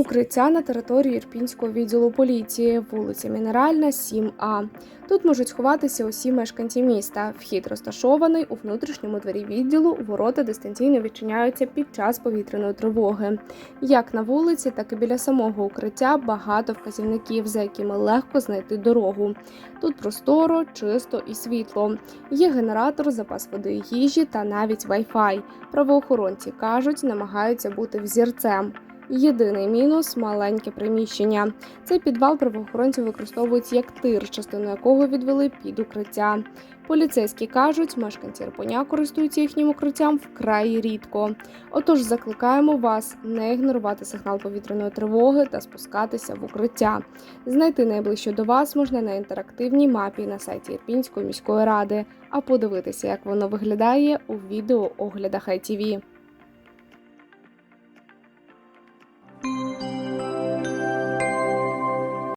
Укриття на території Ірпінського відділу поліції, вулиця Мінеральна, 7А. Тут можуть сховатися усі мешканці міста. Вхід розташований у внутрішньому дворі відділу. Ворота дистанційно відчиняються під час повітряної тривоги. Як на вулиці, так і біля самого укриття багато вказівників, за якими легко знайти дорогу. Тут просторо, чисто і світло. Є генератор, запас води їжі та навіть Wi-Fi. Правоохоронці кажуть, намагаються бути взірцем. Єдиний мінус маленьке приміщення. Цей підвал правоохоронці використовують як тир, частину якого відвели під укриття. Поліцейські кажуть, мешканці Ірпеня користуються їхнім укриттям вкрай рідко. Отож, закликаємо вас не ігнорувати сигнал повітряної тривоги та спускатися в укриття. Знайти найближче до вас можна на інтерактивній мапі на сайті Ірпінської міської ради, а подивитися, як воно виглядає у відео оглядах ITV.